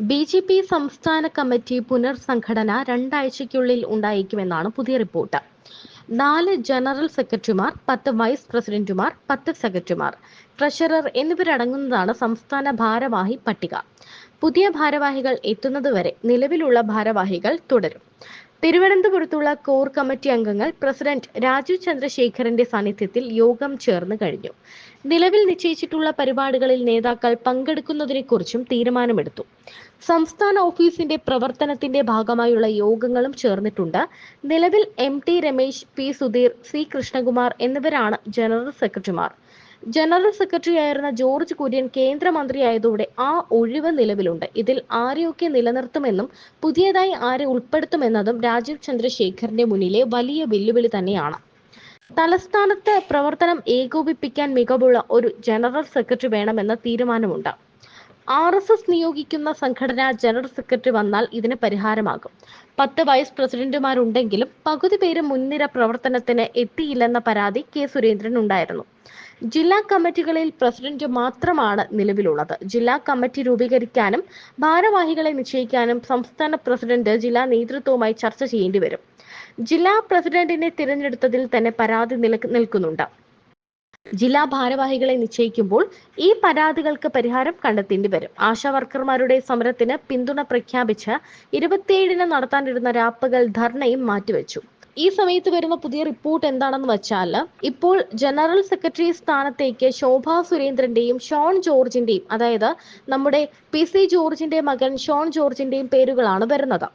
B J P സംസ്ഥാന committee പുനർസംഘടന രണ്ടാഴ്ചയ്ക്കുള്ളിൽ ഉണ്ടായേക്കുമെന്നാണ് പുതിയ റിപ്പോർട്ട്. നാല് ജനറൽ സെക്രട്ടറിമാർ പത്ത് വൈസ് പ്രസിഡന്റുമാർ പത്ത് സെക്രട്ടറിമാർ ട്രഷറർ എന്നിവരടങ്ങുന്നതാണ് സംസ്ഥാന ഭാരവാഹി പട്ടിക. പുതിയ ഭാരവാഹികൾ എത്തുന്നതുവരെ നിലവിലുള്ള ഭാരവാഹികൾ തുടരും. തിരുവനന്തപുരത്തുള്ള കോർ കമ്മിറ്റി അംഗങ്ങൾ പ്രസിഡന്റ് രാജീവ് ചന്ദ്രശേഖരന്റെ സാന്നിധ്യത്തിൽ യോഗം ചേർന്ന് കഴിഞ്ഞു. നിലവിൽ നിശ്ചയിച്ചിട്ടുള്ള പരിപാടികളിൽ നേതാക്കൾ പങ്കെടുക്കുന്നതിനെക്കുറിച്ചും തീരുമാനമെടുത്തു. സംസ്ഥാന ഓഫീസിന്റെ പ്രവർത്തനത്തിന്റെ ഭാഗമായുള്ള യോഗങ്ങളും ചേർന്നിട്ടുണ്ട്. നിലവിൽ M T Ramesh P Sudheer C Krishnakumar എന്നിവരാണ് ജനറൽ സെക്രട്ടറിമാർ. ജനറൽ സെക്രട്ടറി ആയിരുന്ന ജോർജ് കുര്യൻ കേന്ദ്രമന്ത്രിയായതോടെ ആ ഒഴിവ് നിലവിലുണ്ട്. ഇതിൽ ആരെയൊക്കെ നിലനിർത്തുമെന്നും പുതിയതായി ആരെ ഉൾപ്പെടുത്തുമെന്നതും രാജീവ് ചന്ദ്രശേഖറിന്റെ മുന്നിലെ വലിയ വെല്ലുവിളി തന്നെയാണ്. തലസ്ഥാനത്ത് പ്രവർത്തനം ഏകോപിപ്പിക്കാൻ മികവുള്ള ഒരു ജനറൽ സെക്രട്ടറി വേണമെന്ന തീരുമാനമുണ്ട്. ആർ എസ് എസ് നിയോഗിക്കുന്ന സംഘടന ജനറൽ സെക്രട്ടറി വന്നാൽ ഇതിന് പരിഹാരമാകും. പത്ത് വൈസ് പ്രസിഡന്റുമാരുണ്ടെങ്കിലും പകുതി പേര് മുൻനിര പ്രവർത്തനത്തിന് എത്തിയില്ലെന്ന പരാതി കെ സുരേന്ദ്രൻ ഉണ്ടായിരുന്നു ജില്ലാ കമ്മിറ്റികളിൽ പ്രസിഡന്റ് മാത്രമാണ് നിലവിലുള്ളത്. ജില്ലാ കമ്മിറ്റി രൂപീകരിക്കാനും ഭാരവാഹികളെ നിശ്ചയിക്കാനും സംസ്ഥാന പ്രസിഡന്റ് ജില്ലാ നേതൃത്വവുമായി ചർച്ച ചെയ്യേണ്ടി വരും. ജില്ലാ പ്രസിഡന്റിനെ തിരഞ്ഞെടുത്തതിൽ തന്നെ പരാതി നിൽക്കുന്നുണ്ട്. ജില്ലാ ഭാരവാഹികളെ നിശ്ചയിക്കുമ്പോൾ ഈ പരാതികൾക്ക് പരിഹാരം കണ്ടെത്തേണ്ടി വരും. ആശാ വർക്കർമാരുടെ സമരത്തിന് പിന്തുണ പ്രഖ്യാപിച്ച് ഇരുപത്തിയേഴിന് നടത്താനിരുന്ന രാപ്പകൽ ധർണയും മാറ്റിവെച്ചു. ഈ സമയത്ത് വരുന്ന പുതിയ റിപ്പോർട്ട് എന്താണെന്ന് വെച്ചാൽ ഇപ്പോൾ ജനറൽ സെക്രട്ടറി സ്ഥാനത്തേക്ക് ശോഭ സുരേന്ദ്രന്റെയും ഷോൺ ജോർജിന്റെയും അതായത് നമ്മുടെ പി സി ജോർജിന്റെ മകൻ ഷോൺ ജോർജിന്റെയും പേരുകളാണ് വരുന്നത്.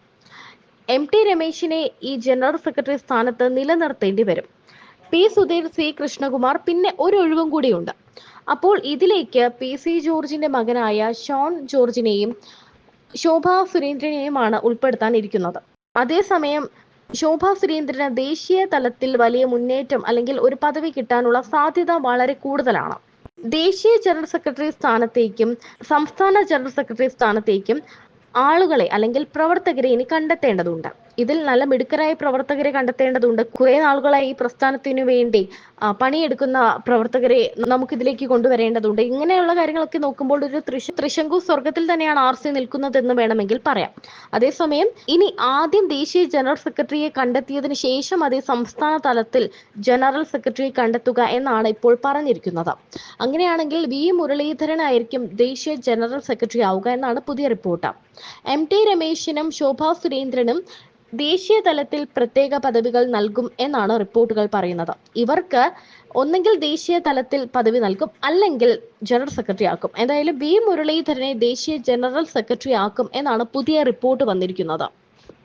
എം ടി രമേശിനെ ഈ ജനറൽ സെക്രട്ടറി സ്ഥാനത്ത് നിലനിർത്തേണ്ടി വരും. പി സുധീർ സി കൃഷ്ണകുമാർ പിന്നെ ഒരു ഒഴിവും കൂടിയുണ്ട്. അപ്പോൾ ഇതിലേക്ക് പി സി ജോർജിന്റെ മകനായ ഷോൺ ജോർജിനെയും ശോഭ സുരേന്ദ്രനെയുമാണ് ഉൾപ്പെടുത്താൻ ഇരിക്കുന്നത്. അതേസമയം ശോഭ സുരേന്ദ്രന് ദേശീയ തലത്തിൽ വലിയ മുന്നേറ്റം അല്ലെങ്കിൽ ഒരു പദവി കിട്ടാനുള്ള സാധ്യത വളരെ കൂടുതലാണ്. ദേശീയ ജനറൽ സെക്രട്ടറി സ്ഥാനത്തേക്കും സംസ്ഥാന ജനറൽ സെക്രട്ടറി സ്ഥാനത്തേക്കും ആളുകളെ അല്ലെങ്കിൽ പ്രവർത്തകരെ ഇനി കണ്ടെത്തേണ്ടതുണ്ട്. ഇതിൽ നല്ല മിടുക്കരായ പ്രവർത്തകരെ കണ്ടെത്തേണ്ടതുണ്ട്. കുറെ നാളുകളായി ഈ പ്രസ്ഥാനത്തിനു വേണ്ടി പണിയെടുക്കുന്ന പ്രവർത്തകരെ നമുക്ക് ഇതിലേക്ക് കൊണ്ടുവരേണ്ടതുണ്ട്. ഇങ്ങനെയുള്ള കാര്യങ്ങളൊക്കെ നോക്കുമ്പോൾ ഒരു തൃശ തൃശങ്കു സ്വർഗത്തിൽ തന്നെയാണ് ആർ സി നിൽക്കുന്നത് എന്ന് വേണമെങ്കിൽ പറയാം. അതേസമയം ഇനി ആദ്യം ദേശീയ ജനറൽ സെക്രട്ടറിയെ കണ്ടെത്തിയതിനു ശേഷം അതേ സംസ്ഥാന തലത്തിൽ ജനറൽ സെക്രട്ടറിയെ കണ്ടെത്തുക എന്നാണ് ഇപ്പോൾ പറഞ്ഞിരിക്കുന്നത്. അങ്ങനെയാണെങ്കിൽ വി മുരളീധരനായിരിക്കും ദേശീയ ജനറൽ സെക്രട്ടറി ആവുക എന്നാണ് പുതിയ റിപ്പോർട്ട്. എം ടി രമേശിനും ശോഭാ സുരേന്ദ്രനും ദേശീയ തലത്തിൽ പ്രത്യേക പദവികൾ നൽകും എന്നാണ് റിപ്പോർട്ടുകൾ പറയുന്നത്. ഇവർക്ക് ഒന്നെങ്കിൽ ദേശീയ തലത്തിൽ പദവി നൽകും അല്ലെങ്കിൽ ജനറൽ സെക്രട്ടറി ആക്കും. എന്തായാലും വി മുരളീധരനെ ദേശീയ ജനറൽ സെക്രട്ടറി ആക്കും എന്നാണ് പുതിയ റിപ്പോർട്ട് വന്നിരിക്കുന്നത്.